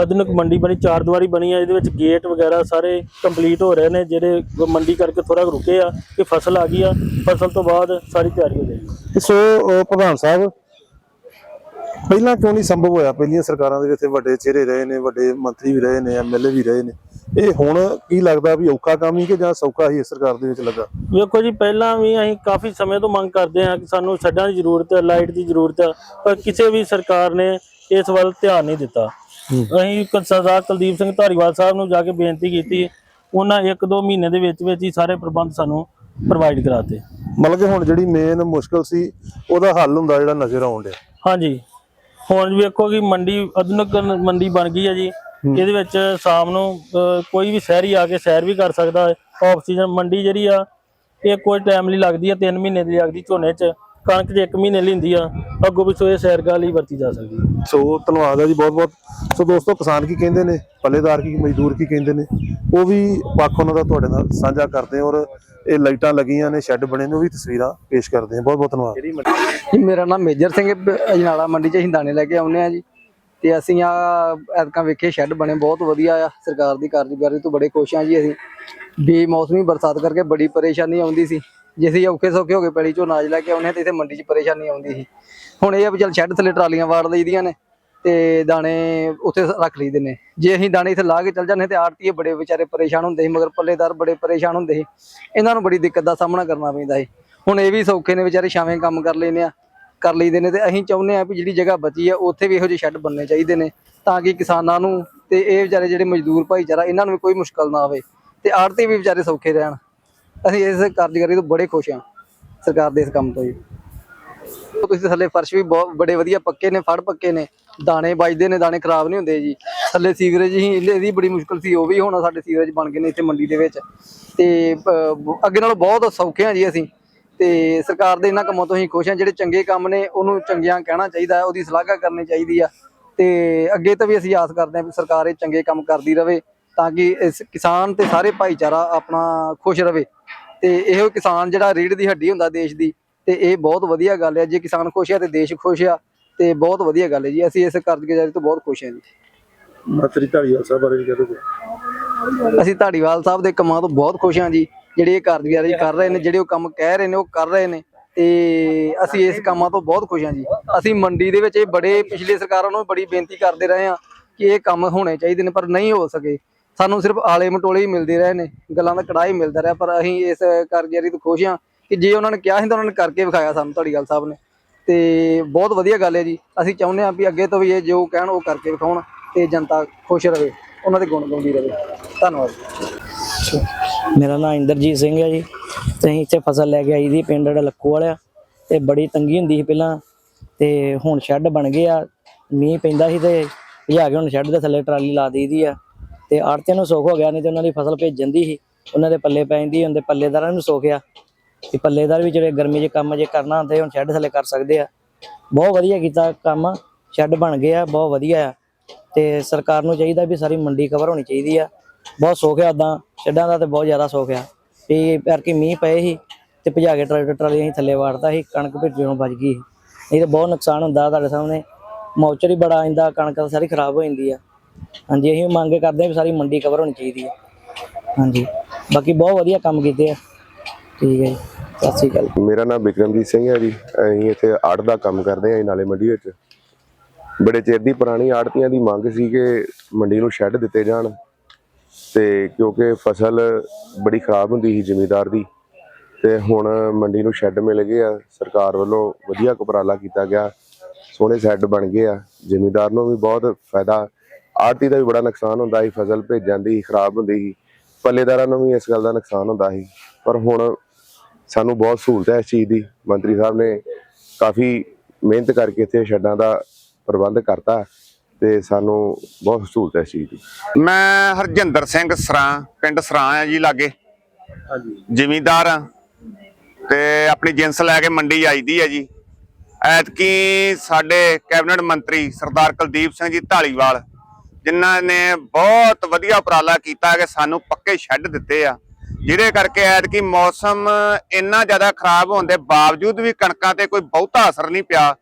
ਆਧੁਨਿਕ ਮੰਡੀ ਬਣੀ ਚਾਰ ਦੀਵਾਰੀ ਬਣੀ ਆ ਇਹਦੇ ਵਿੱਚ ਗੇਟ ਵਗੈਰਾ ਸਾਰੇ ਕੰਪਲੀਟ ਹੋ ਰਹੇ ਨੇ ਜਿਹੜੇ ਮੰਡੀ ਕਰਕੇ ਥੋੜਾ ਰੁਕੇ ਆ ਕਿ ਫਸਲ ਆ ਗਈ ਆ ਫਸਲ ਤੋਂ ਬਾਅਦ ਸਾਰੀ ਤਿਆਰੀ ਹੋ ਜਾਏਗੀ। ਸੋ ਪ੍ਰਧਾਨ ਸਾਹਿਬ ਪਹਿਲਾਂ ਕਿਉਂ ਨਹੀਂ ਸੰਭਵ ਹੋਇਆ? ਪਹਿਲੀਆਂ ਸਰਕਾਰਾਂ ਦੇ ਵਿੱਚ ਵੱਡੇ ਚਿਹਰੇ ਰਹੇ ਨੇ ਵੱਡੇ ਮੰਤਰੀ ਵੀ ਰਹੇ ਨੇ ਐਮਐਲਏ ਵੀ ਰਹੇ ਨੇ। ਇਹ ਹੁਣ ਕੀ ਲੱਗਦਾ ਵੀ ਔਖਾ ਕੰਮ ਹੀ ਕਿ ਜਾਂ ਸੌਖਾ ਹੀ ਸਰਕਾਰ ਦੇ ਵਿੱਚ ਲੱਗਾ? ਵੇਖੋ ਜੀ ਪਹਿਲਾਂ ਵੀ ਅਸੀਂ ਕਾਫੀ ਸਮੇਂ ਤੋਂ ਮੰਗ ਕਰਦੇ ਹਾਂ ਕਿ ਸਾਨੂੰ ਛੱਡਾਂ ਦੀ ਜ਼ਰੂਰਤ ਹੈ ਲਾਈਟ ਦੀ ਜ਼ਰੂਰਤ ਹੈ ਪਰ ਕਿਸੇ ਵੀ ਸਰਕਾਰ ਨੇ ਇਸ ਵੱਲ ਧਿਆਨ ਨਹੀਂ ਦਿੱਤਾ। ਅਸੀਂ ਕ- ਸਰਦਾਰ ਕੁਲਦੀਪ ਸਿੰਘ ਧਾਰੀਵਾਲ ਸਾਹਿਬ ਨੂੰ ਜਾ ਕੇ ਬੇਨਤੀ ਕੀਤੀ ਉਹਨਾਂ ਇੱਕ ਦੋ ਮਹੀਨੇ ਦੇ ਵਿੱਚ ਵਿੱਚ ਹੀ ਸਾਰੇ ਪ੍ਰਬੰਧ ਸਾਨੂੰ ਪ੍ਰੋਵਾਈਡ ਕਰਾਤੇ। ਮਤਲਬ ਕਿ ਹੁਣ ਜਿਹੜੀ ਮੇਨ ਮੁਸ਼ਕਲ ਸੀ ਉਹਦਾ ਹੱਲ ਹੁੰਦਾ ਜਿਹੜਾ ਨਜ਼ਰ ਆਉਣ ਡਿਆ। ਹਾਂਜੀ। ਹੁਣ ਵੇਖੋ ਕਿ ਮੰਡੀ ਆਧੁਨਿਕ ਮੰਡੀ ਬਣ ਗਈ ਹੈ ਜੀ। ਇਹਦੇ ਵਿੱਚ ਸ਼ਾਮ ਨੂੰ ਅ, ਕੋਈ ਵੀ ਸ਼ਹਿਰੀ ਆ ਕੇ ਸੈਰ ਵੀ ਕਰ ਸਕਦਾ ਹੈ ਆਫ ਸੀਜ਼ਨ ਮੰਡੀ ਜਿਹੜੀ ਆ ਇਹ ਕੋਈ ਟਾਈਮ ਲਈ ਲੱਗਦੀ ਆ 3 ਮਹੀਨੇ ਦੀ ਲੱਗਦੀ ਝੋਨੇ 'ਚ। ਕਣਕ 'ਚ 1 ਮਹੀਨੇ ਲਈ ਹੁੰਦੀ ਆ ਅੱਗੋਂ ਪਿੱਛੋਂ ਇਹ ਸੈਰਗਾ ਲਈ ਵਰਤੀ ਜਾ ਸਕਦੀ ਹੈ ਸੋ ਧੰਨਵਾਦ ਹੈ ਜੀ ਬਹੁਤ ਬਹੁਤ। ਸੋ ਦੋਸਤੋ ਕਿਸਾਨ ਕੀ ਕਹਿੰਦੇ ਨੇ? ਪੱਲੇਦਾਰ ਕੀ ਮਜ਼ਦੂਰ ਕੀ ਕਹਿੰਦੇ ਨੇ? ਉਹ ਵੀ ਪੱਖ ਉਹਨਾਂ ਦਾ ਤੁਹਾਡੇ ਨਾਲ ਸਾਂਝਾ ਕਰਦੇ ਔਰ ਇਹ ਲਾਈਟਾਂ ਲੱਗੀਆਂ ਨੇ ਸ਼ੈੱਡ ਬਣੇ ਨੇ ਉਹ ਵੀ ਤਸਵੀਰਾਂ ਪੇਸ਼ ਕਰਦੇ ਹਾਂ ਬਹੁਤ ਬਹੁਤ ਧੰਨਵਾਦ। ਜੀ ਮੇਰਾ ਨਾਮ ਮੇਜਰ ਸਿੰਘ ਅਜਨਾਲਾ ਮੰਡੀ 'ਚ ਅਸੀਂ ਦਾਣੇ ਲੈ ਕੇ ਆਉਂਦੇ ਆ ਜੀ। ਤੇ ਅਸੀਂ ਆ ਐਤਕਾਂ ਵੇਖੇ ਸ਼ੈੱਡ ਬਣੇ ਬਹੁਤ ਵਧੀਆ ਆ। ਸਰਕਾਰ ਦੀ ਕਾਰਜਕਾਰੀ ਤੋਂ ਬੜੇ ਖੁਸ਼ ਆ ਜੀ ਅਸੀਂ। ਬੇਮੌਸਮੀ ਬਰਸਾਤ ਕਰਕੇ ਬੜੀ ਪਰੇਸ਼ਾਨੀ ਆਉਂਦੀ ਸੀ। ਜੇ ਅਸੀਂ ਔਖੇ ਸੌਖੇ ਹੋ ਕੇ ਪੈਲੀ ਚੋਂ ਅਨਾਜ ਲੈ ਕੇ ਆਉਂਦੇ ਹਾਂ ਤੇ ਇੱਥੇ ਮੰਡੀ 'ਚ ਪਰੇਸ਼ਾਨੀ ਆਉਂਦੀ ਸੀ। ਹੁਣ ਇਹ ਆ ਵੀ ਚੱਲ ਸ਼ੈੱਡ ਥੱਲੇ ਟਰਾਲੀਆਂ ਵਾੜ ਲਈਦੀਆਂ ਨੇ ਤੇ ਦਾਣੇ ਉੱਥੇ ਰੱਖ ਲਈਦੇ ਨੇ। ਜੇ ਅਸੀਂ ਦਾਣੇ ਇੱਥੇ ਲਾ ਕੇ ਚੱਲ ਜਾਂਦੇ ਤੇ ਆੜਤੀਏ ਬੜੇ ਵਿਚਾਰੇ ਪਰੇਸ਼ਾਨ ਹੁੰਦੇ ਸੀ, ਮਗਰ ਪੱਲੇਦਾਰ ਬੜੇ ਪਰੇਸ਼ਾਨ ਹੁੰਦੇ ਸੀ। ਇਹਨਾਂ ਨੂੰ ਬੜੀ ਦਿੱਕਤ ਦਾ ਸਾਹਮਣਾ ਕਰਨਾ ਪੈਂਦਾ ਸੀ। ਹੁਣ ਇਹ ਵੀ ਸੌਖੇ ਨੇ ਵਿਚਾਰੇ ਛਾਵੇਂ ਕੰਮ ਕਰ ਲੈਨੇ ਆ, ਕਰ ਲਈਦੇ ਨੇ ਤੇ ਅਸੀਂ ਚਾਹੁੰਦੇ ਆ ਵੀ ਜਿਹੜੀ ਜਗ੍ਹਾ ਬਚੀ ਆ, ਉੱਥੇ ਵੀ ਇਹੋ ਜਿਹੇ ਸ਼ੈੱਡ ਬਣਨੇ ਚਾਹੀਦੇ ਨੇ ਤਾਂ ਕਿ ਕਿਸਾਨਾਂ ਨੂੰ ਤੇ ਇਹ ਵਿਚਾਰੇ ਜਿਹੜੇ ਮਜ਼ਦੂਰ ਭਾਈਚਾਰਾ, ਇਹਨਾਂ ਨੂੰ ਵੀ ਕੋਈ ਮੁਸ਼ਕਲ ਨਾ ਆਵੇ ਤੇ ਆੜਤੀ ਵੀ ਵਿਚਾਰੇ ਸੌਖੇ ਰਹਿਣ। ਅਸੀਂ ਇਸ ਕਾਰਜਕਾਰੀ ਤੋਂ ਬੜੇ ਖੁਸ਼ ਹਾਂ, ਸਰਕਾਰ ਦੇ ਇਸ ਕੰਮ ਤੋਂ ਜੀ। ਤੁਸੀਂ ਥੱਲੇ ਫਰਸ਼ ਵੀ ਬਹੁਤ ਬੜੇ ਵਧੀਆ ਪੱਕੇ ਨੇ, ਫੜ ਪੱਕੇ ਨੇ, ਦਾਣੇ ਵੱਜਦੇ ਨੇ, ਦਾਣੇ ਖਰਾਬ ਨਹੀਂ ਹੁੰਦੇ ਜੀ। ਥੱਲੇ ਸੀਵਰੇਜ ਹੀ, ਇਹਦੀ ਬੜੀ ਮੁਸ਼ਕਲ ਸੀ, ਉਹ ਵੀ ਹੁਣ ਸਾਡੇ ਸੀਵਰੇਜ ਬਣ ਗਏ ਨੇ ਇੱਥੇ ਮੰਡੀ ਦੇ ਵਿੱਚ। ਤੇ ਅੱਗੇ ਨਾਲੋਂ ਬਹੁਤ ਸੌਖੇ ਹਾਂ ਜੀ ਅਸੀਂ। ਤੇ ਸਰਕਾਰ ਦੇ ਇਹਨਾਂ ਕੰਮਾਂ ਤੋਂ ਅਸੀਂ ਖੁਸ਼ ਹਾਂ, ਜਿਹੜੇ ਚੰਗੇ ਕੰਮ ਨੇ, ਉਹਨੂੰ ਚੰਗਿਆਂ ਕਹਿਣਾ ਚਾਹੀਦਾ, ਉਹਦੀ ਸ਼ਲਾਘਾ ਕਰਨੀ ਚਾਹੀਦੀ ਆ। ਤੇ ਅੱਗੇ ਤੋਂ ਵੀ ਅਸੀਂ ਆਸ ਕਰਦੇ ਹਾਂ ਵੀ ਸਰਕਾਰ ਇਹ ਚੰਗੇ ਕੰਮ ਕਰਦੀ ਰਵੇ, ਤਾਂ ਕਿ ਕਿਸਾਨ ਤੇ ਸਾਰੇ ਭਾਈਚਾਰਾ ਆਪਣਾ ਖੁਸ਼ ਰਵੇ। ਤੇ ਇਹੋ ਕਿਸਾਨ ਜਿਹੜਾ ਰੀੜ ਦੀ ਹੱਡੀ ਹੁੰਦਾ ਦੇਸ਼ ਦੀ ਤੇ ਇਹ ਬਹੁਤ ਵਧੀਆ ਗੱਲ ਹੈ। ਜੇ ਕਿਸਾਨ ਖੁਸ਼ ਹੈ ਤੇ ਦੇਸ਼ ਖੁਸ਼ ਆ ਤੇ ਬਹੁਤ ਵਧੀਆ ਗੱਲ ਹੈ ਜੀ। ਅਸੀਂ ਇਸ ਕਾਰਜਗੁਜ਼ਾਰੀ ਤੋਂ ਬਹੁਤ ਖੁਸ਼ ਹਾਂ ਜੀ। ਮੰਤਰੀ ਢਾਲੀਵਾਲ ਸਾਹਿਬ ਬਾਰੇ ਵੀ ਕਹਿ ਦਿਓ ਅਸੀਂ ਧਾੜੀਵਾਲ ਸਾਹਿਬ ਦੇ ਕੰਮਾਂ ਤੋਂ ਬਹੁਤ ਖੁਸ਼ ਹਾਂ ਜੀ। ਜਿਹੜੇ ਇਹ ਕਾਰਜਗੁਜ਼ਾਰੀ ਕਰ ਰਹੇ ਨੇ ਜਿਹੜੇ ਉਹ ਕੰਮ ਕਹਿ ਰਹੇ ਨੇ ਉਹ ਕਰ ਰਹੇ ਨੇ ਤੇ ਅਸੀਂ ਇਸ ਕੰਮਾਂ ਤੋਂ ਬਹੁਤ ਖੁਸ਼ ਹਾਂ ਜੀ। ਅਸੀਂ ਮੰਡੀ ਦੇ ਵਿੱਚ ਇਹ ਬੜੇ ਪਿਛਲੇ ਸਰਕਾਰਾਂ ਨੂੰ ਬੜੀ ਬੇਨਤੀ ਕਰਦੇ ਰਹੇ ਹਾਂ ਕਿ ਇਹ ਕੰਮ ਹੋਣੇ ਚਾਹੀਦੇ ਨੇ ਪਰ ਨਹੀਂ ਹੋ ਸਕੇ। ਸਾਨੂੰ ਸਿਰਫ ਆਲੇ ਮਟੋਲੇ ਹੀ ਮਿਲਦੇ ਰਹੇ ਨੇ, ਗੱਲਾਂ ਦਾ ਕੜਾਹ ਹੀ ਮਿਲਦਾ ਰਿਹਾ, ਪਰ ਅਸੀਂ ਇਸ ਕਾਰਜਰੀ ਤੋਂ ਖੁਸ਼ ਹਾਂ ਕਿ ਜੇ ਉਹਨਾਂ ਨੇ ਕਿਹਾ ਸੀ ਤਾਂ ਉਹਨਾਂ ਨੇ ਕਰਕੇ ਵਿਖਾਇਆ ਸਾਨੂੰ, ਤੁਹਾਡੀ ਗੱਲ ਸਾਹਿਬ ਨੇ। ਤੇ ਬਹੁਤ ਵਧੀਆ ਗੱਲ ਹੈ ਜੀ, ਅਸੀਂ ਚਾਹੁੰਦੇ ਹਾਂ ਵੀ ਅੱਗੇ ਤੋਂ ਵੀ ਇਹ ਜੋ ਕਹਿਣ ਉਹ ਕਰਕੇ ਵਿਖਾਉਣ ਤੇ ਜਨਤਾ ਖੁਸ਼ ਰਹੇ, ਉਹਨਾਂ ਦੇ ਗੁਣ ਗਾਉਂਦੀ ਰਹੇ। ਧੰਨਵਾਦ। ਮੇਰਾ ਨਾਮ ਇੰਦਰਜੀਤ ਸਿੰਘ ਹੈ ਜੀ, ਤੇ ਅਸੀਂ ਇੱਥੇ ਫਸਲ ਲੈ ਕੇ ਆਈ ਦੀ, ਪਿੰਡ ਲੱਖੂ ਵਾਲਿਆ, ਤੇ ਬੜੀ ਤੰਗੀ ਹੁੰਦੀ ਸੀ ਪਹਿਲਾਂ, ਤੇ ਹੁਣ ਸ਼ੈੱਡ ਬਣ ਗਏ ਆ, ਮੀਂਹ ਪੈਂਦਾ ਸੀ ਤੇ ਭਜਾ ਕੇ ਹੁਣ ਸ਼ੈੱਡ ਦੇ ਥੱਲੇ ਟਰਾਲੀ ਲਾ ਦਈਦੀ ਆ। ਤੇ ਆੜਤੀਆਂ ਨੂੰ ਸੁੱਖ ਹੋ ਗਿਆ, ਨਹੀਂ ਤੇ ਉਹਨਾਂ ਦੀ ਫਸਲ ਭੇਜਣ ਦੀ ਸੀ। ਉਹਨਾਂ ਦੇ ਪੱਲੇ ਪੈ ਜਾਂਦੀ ਹੁੰਦੇ ਪੱਲੇਦਾਰਾਂ ਨੂੰ ਸੁੱਖ ਆ। ਕਿ ਪੱਲੇਦਾਰ ਵੀ ਜਿਹੜੇ ਗਰਮੀ 'ਚ ਕੰਮ ਜੇ ਕਰਨਾ ਹੁੰਦੇ ਹੁਣ ਸ਼ੈੱਡ ਥੱਲੇ ਕਰ ਸਕਦੇ ਆ। ਬਹੁਤ ਵਧੀਆ ਕੀਤਾ ਕੰਮ, ਸ਼ੈੱਡ ਬਣ ਗਏ ਆ, ਬਹੁਤ ਵਧੀਆ ਆ। ਤੇ ਸਰਕਾਰ ਨੂੰ ਚਾਹੀਦਾ ਵੀ ਸਾਰੀ ਮੰਡੀ ਕਵਰ ਹੋਣੀ ਚਾਹੀਦੀ ਆ। ਬਹੁਤ ਸੁੱਖ ਆ ਉਦਾਂ ਸ਼ੈੱਡਾਂ ਦਾ ਤੇ ਬਹੁਤ ਜ਼ਿਆਦਾ ਸੁੱਖ ਆ। ਤੇ ਕਰਕੇ ਮੀਂਹ ਪਏ ਸੀ ਤੇ ਭਜਾ ਕੇ ਟਰੈਕਟਰ ਟਰਾਲੀ ਅਸੀਂ ਥੱਲੇ ਵਾੜਦਾ ਸੀ, ਕਣਕ ਭੇਜਣੋਂ ਬਚ ਗਈ ਸੀ। ਨਹੀਂ ਤਾਂ ਬਹੁਤ ਨੁਕਸਾਨ ਹੁੰਦਾ ਤੁਹਾਡੇ ਸਾਹਮਣੇ। ਮੌਚਰ ਹੀ ਬੜਾ ਆਇੰਦਾ, ਕਣਕ ਤਾਂ ਸਾਰੀ ਖਰਾਬ ਹੋ ਜਾਂਦੀ ਆ। ਹਾਂਜੀ, ਅਸੀਂ ਮੰਗ ਕਰਦੇ ਹਾਂ ਵੀ ਸਾਰੀ ਮੰਡੀ ਕਵਰ ਹੋਣੀ ਚਾਹੀਦੀ ਆ ਹਾਂਜੀ, ਬਾਕੀ ਬਹੁਤ ਵਧੀਆ ਕੰਮ ਕੀਤੇ ਆ। ਠੀਕ ਹੈ ਜੀ, ਸਤਿ ਸ਼੍ਰੀ ਅਕਾਲ। ਮੇਰਾ ਨਾਮ ਬਿਕਰਮਜੀਤ ਸਿੰਘ ਹੈ ਜੀ। ਅਸੀਂ ਇੱਥੇ ਆੜ ਦਾ ਕੰਮ ਕਰਦੇ ਹਾਂ ਨਾਲੇ ਮੰਡੀ ਵਿੱਚ। ਬੜੇ ਚਿਰ ਦੀ ਪੁਰਾਣੀ ਆੜਤੀਆਂ ਦੀ ਮੰਗ ਸੀ ਕਿ ਮੰਡੀ ਨੂੰ ਸ਼ੈੱਡ ਦਿੱਤੇ ਜਾਣ। ਤੇ ਕਿਉਂਕਿ ਫਸਲ ਬੜੀ ਖਰਾਬ ਹੁੰਦੀ ਸੀ ਜ਼ਿਮੀਦਾਰ ਦੀ। ਤੇ ਹੁਣ ਮੰਡੀ ਨੂੰ ਸ਼ੈੱਡ ਮਿਲ ਗਏ ਆ। ਸਰਕਾਰ ਵੱਲੋਂ ਵਧੀਆ ਉਪਰਾਲਾ ਕੀਤਾ ਗਿਆ। ਸੋਹਣੇ ਸ਼ੈੱਡ ਬਣ ਗਏ ਆ। ਜ਼ਿਮੀਦਾਰ ਨੂੰ ਵੀ ਬਹੁਤ ਫਾਇਦਾ ਆੜਤੀ ਦਾ ਵੀ ਬੜਾ ਨੁਕਸਾਨ ਹੁੰਦਾ ਸੀ ਫਸਲ ਭੇਜਣ ਦੀ ਖਰਾਬ ਹੁੰਦੀ ਸੀ। ਪੱਲੇਦਾਰਾਂ ਨੂੰ ਵੀ ਇਸ ਗੱਲ ਦਾ ਨੁਕਸਾਨ ਹੁੰਦਾ ਸੀ। ਪਰ ਹੁਣ ਸਾਨੂੰ ਬਹੁਤ ਸਹੂਲਤ ਹੈ ਇਸ ਚੀਜ਼ ਦੀ। ਮੰਤਰੀ ਸਾਹਿਬ ਨੇ ਕਾਫੀ ਮਿਹਨਤ ਕਰਕੇ ਇੱਥੇ ਸ਼ੈੱਡਾਂ ਦਾ ਪ੍ਰਬੰਧ ਕਰਤਾ ਤੇ ਸਾਨੂੰ ਬਹੁਤ ਸਹੂਲਤ ਹੈ ਇਸ ਚੀਜ਼ ਦੀ। ਮੈਂ ਹਰਜਿੰਦਰ ਸਿੰਘ ਸਰਾਂ ਪਿੰਡ ਸਰਾਂ ਆ ਜੀ ਲਾਗੇ। ਹਾਂਜੀ। ਜ਼ਿਮੀਂਦਾਰ ਆ। ਤੇ ਆਪਣੀ ਜਿੰਸ ਲੈ ਕੇ ਮੰਡੀ ਆਈਦੀ ਹੈ ਜੀ। ਐਤਕੀ ਸਾਡੇ ਕੈਬਨਿਟ ਮੰਤਰੀ ਸਰਦਾਰ ਕੁਲਦੀਪ ਸਿੰਘ ਜੀ ਢਾਲੀਵਾਲ ਜਿਨ੍ਹਾਂ ਨੇ ਬਹੁਤ ਵਧੀਆ ਉਪਰਾਲਾ ਕੀਤਾ ਕਿ ਸਾਨੂੰ ਪੱਕੇ ਸ਼ੈੱਡ ਦਿੱਤੇ ਆ। ਜਿਹਦੇ ਕਰਕੇ ਐਤਕੀ ਮੌਸਮ ਇੰਨਾ ਜ਼ਿਆਦਾ ਖਰਾਬ ਹੋਣ ਦੇ ਬਾਵਜੂਦ ਵੀ ਕਣਕਾਂ ਤੇ ਕੋਈ ਬਹੁਤਾ ਅਸਰ ਨਹੀਂ ਪਿਆ।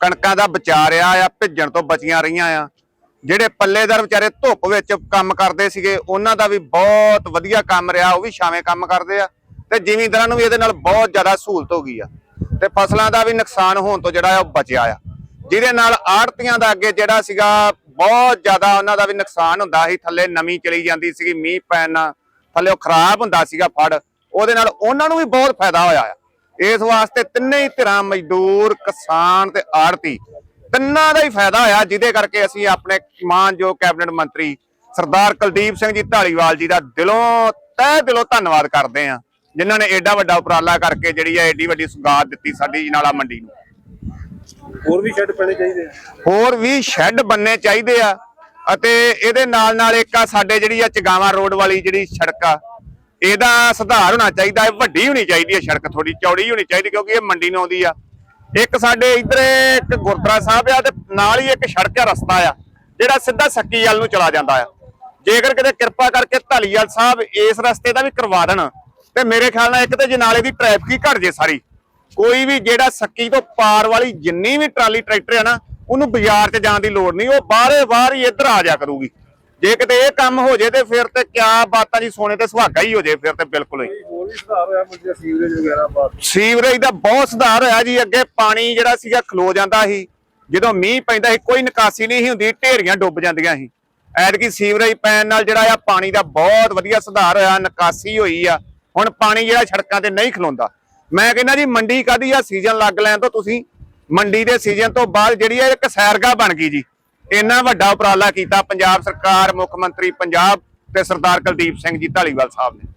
ਕਣਕਾਂ ਦਾ ਬਚਾ ਰਿਹਾ ਆ, ਭਿੱਜਣ ਤੋਂ ਬਚੀਆਂ ਰਹੀਆਂ ਆ। ਜਿਹੜੇ ਪੱਲੇਦਾਰ ਵਿਚਾਰੇ ਧੁੱਪ ਵਿੱਚ ਕੰਮ ਕਰਦੇ ਸੀਗੇ, ਉਹਨਾਂ ਦਾ ਵੀ ਬਹੁਤ ਵਧੀਆ ਕੰਮ ਰਿਹਾ, ਉਹ ਵੀ ਛਾਵੇਂ ਕੰਮ ਕਰਦੇ ਆ। ਤੇ ਜ਼ਿਮੀਂਦਾਰਾਂ ਨੂੰ ਵੀ ਇਹਦੇ ਨਾਲ ਬਹੁਤ ਜ਼ਿਆਦਾ ਸਹੂਲਤ ਹੋ ਗਈ ਆ। ਤੇ ਫਸਲਾਂ ਦਾ ਵੀ ਨੁਕਸਾਨ ਹੋਣ ਤੋਂ ਜਿਹੜਾ ਆ, ਉਹ ਬਚਿਆ ਆ। ਜਿਹਦੇ ਨਾਲ ਆੜਤੀਆਂ ਦਾ ਅੱਗੇ ਜਿਹੜਾ ਸੀਗਾ ਬਹੁਤ ਜ਼ਿਆਦਾ ਉਹਨਾਂ ਦਾ ਵੀ ਨੁਕਸਾਨ ਹੁੰਦਾ ਸੀ। ਥੱਲੇ ਨਮੀ ਚਲੀ ਜਾਂਦੀ ਸੀਗੀ, ਮੀਂਹ ਪੈਣ ਨਾਲ। ਥੱਲੇ ਉਹ ਖਰਾਬ ਹੁੰਦਾ ਸੀਗਾ ਫੜ। ਉਹਦੇ ਨਾਲ ਉਹਨਾਂ ਨੂੰ ਵੀ ਬਹੁਤ ਫਾਇਦਾ ਹੋਇਆ ਆ। ਇਸ ਵਾਸਤੇ ਤਿੰਨੇ ਹੀ ਧਿਰਾਂ ਮਜ਼ਦੂਰ, ਕਿਸਾਨ ਤੇ ਆੜਤੀ ਤਿੰਨਾਂ ਦਾ ਹੀ ਫਾਇਦਾ ਹੋਇਆ, ਜਿਹਦੇ ਕਰਕੇ ਅਸੀਂ ਆਪਣੇ ਮਾਨਯੋਗ ਕੈਬਨਿਟ ਮੰਤਰੀ ਸਰਦਾਰ ਕੁਲਦੀਪ ਸਿੰਘ ਜੀ ਢਾਲੀਵਾਲ ਜੀ ਦਾ ਦਿਲੋਂ, ਤਹਿ ਦਿਲੋਂ ਧੰਨਵਾਦ ਕਰਦੇ ਆ ਜਿਨ੍ਹਾਂ ਨੇ ਐਡਾ ਵੱਡਾ ਉਪਰਾਲਾ ਕਰਕੇ ਜਿਹੜੀ ਹੈ ਐਡੀ ਵੱਡੀ ਸੁਗਾਤ ਦਿੱਤੀ ਸਾਡੀ ਜਨਾਲਾ ਮੰਡੀ ਨੂੰ। ਹੋਰ ਵੀ ਸ਼ੈੱਡ ਪੈਣੇ ਚਾਹੀਦੇ ਆ? ਹੋਰ ਵੀ ਸ਼ੈੱਡ ਬੰਨੇ ਚਾਹੀਦੇ ਆ ਅਤੇ ਇਹਦੇ ਨਾਲ ਨਾਲ ਇੱਕ ਆ ਸਾਡੇ ਜਿਹੜੀ ਆ ਚਗਾਵਾ ਰੋਡ ਵਾਲੀ ਜਿਹੜੀ ਸੜਕ ਆ, ਇਹਦਾ ਸੁਧਾਰ ਹੋਣਾ ਚਾਹੀਦਾ ਹੈ ਵੱਡੀ ਹੋਣੀ ਚਾਹੀਦੀ ਹੈ ਸੜਕ ਥੋੜੀ ਚੌੜੀ ਹੋਣੀ ਚਾਹੀਦੀ ਕਿਉਂਕਿ ਇਹ ਮੰਡੀ ਨੂੰ ਆਉਂਦੀ ਆ। ਇੱਕ ਸਾਡੇ ਇੱਧਰ ਇੱਕ ਗੁਰਦੁਆਰਾ ਸਾਹਿਬ ਆ ਤੇ ਨਾਲ ਹੀ ਇੱਕ ਸੜਕ ਆ ਰਸਤਾ ਆ, ਜਿਹੜਾ ਸਿੱਧਾ ਸੱਕੀ ਵੱਲ ਨੂੰ ਚਲਾ ਜਾਂਦਾ ਆ। ਜੇਕਰ ਕਿਤੇ ਕਿਰਪਾ ਕਰਕੇ ਢਾਲੀਵਾਲ ਸਾਹਿਬ ਇਸ ਰਸਤੇ ਦਾ ਵੀ ਕਰਵਾ ਦੇਣ, ਤੇ ਮੇਰੇ ਖਿਆਲ ਨਾਲ ਇੱਕ ਤੇ ਜਨਾਲੇ ਦੀ ਟ੍ਰੈਫਿਕ ਹੀ ਘਟ ਜੇ ਸਾਰੀ। ਕੋਈ ਵੀ ਜਿਹੜਾ ਸੱਕੀ ਤੋਂ ਪਾਰ ਵਾਲੀ ਜਿੰਨੀ ਵੀ ਟਰਾਲੀ ਟਰੈਕਟਰ ਹੈ ਨਾ ਉਹਨੂੰ ਬਾਜ਼ਾਰ 'ਚ ਜਾਣ ਦੀ ਲੋੜ ਨਹੀਂ ਉਹ ਬਾਹਰੇ ਬਾਹਰ ਹੀ ਇੱਧਰ ਆ ਜਾ ਕਰੂਗੀ। ਜੇ ਕਿਤੇ ਇਹ ਕੰਮ ਹੋ ਜੇ ਤੇ ਫਿਰ ਤੇ ਕਿਆ ਬਾਤਾਂ ਜੀ ਸੋਨੇ ਤੇ ਸੁਹਾਗਾ ਹੀ ਹੋ ਜੇ ਫਿਰ ਤੇ ਬਿਲਕੁਲ ਹੀ। ਹੋਰ ਵੀ ਸੁਧਾਰ ਹੋਇਆ ਮੁੰਡੇ ਸੀਵਰੇਜ ਵਗੈਰਾ ਬਾਤ ਸੀਵਰੇਜ ਦਾ ਬਹੁਤ ਸੁਧਾਰ ਹੋਇਆ ਜੀ ਅੱਗੇ ਪਾਣੀ ਜਿਹੜਾ ਸੀਗਾ ਖਲੋ ਜਾਂਦਾ ਸੀ। ਜਦੋਂ ਮੀਂਹ ਪੈਂਦਾ ਸੀ ਕੋਈ ਨਿਕਾਸੀ ਨਹੀਂ ਹੁੰਦੀ ਢੇਰੀਆਂ ਡੁੱਬ ਜਾਂਦੀਆਂ ਸੀ। ਐਤਕੀ ਸੀਵਰੇਜ ਪੈਣ ਨਾਲ ਜਿਹੜਾ ਆ ਪਾਣੀ ਦਾ ਬਹੁਤ ਵਧੀਆ ਸੁਧਾਰ ਹੋਇਆ ਨਿਕਾਸੀ ਹੋਈ ਆ। ਹੁਣ ਪਾਣੀ ਜਿਹੜਾ ਸੜਕਾਂ ਤੇ ਨਹੀਂ ਖਲੋਂਦਾ। ਮੈਂ ਕਹਿੰਦਾ ਜੀ, ਮੰਡੀ ਕਾਦੀ ਆ? ਸੀਜ਼ਨ ਲੱਗ ਲੈਣ ਤੋਂ ਤੁਸੀਂ। ਮੰਡੀ ਦੇ ਸੀਜ਼ਨ ਤੋਂ ਬਾਅਦ ਜਿਹੜੀ ਇਹ ਇੱਕ ਸੈਰਗਾ ਬਣ ਗਈ ਜੀ। ਇੰਨਾ ਵੱਡਾ ਉਪਰਾਲਾ ਕੀਤਾ ਪੰਜਾਬ ਸਰਕਾਰ, ਮੁੱਖ ਮੰਤਰੀ ਪੰਜਾਬ ਤੇ ਸਰਦਾਰ ਕੁਲਦੀਪ ਸਿੰਘ ਜੀ ਢਾਲੀਵਾਲ ਸਾਹਿਬ ਨੇ।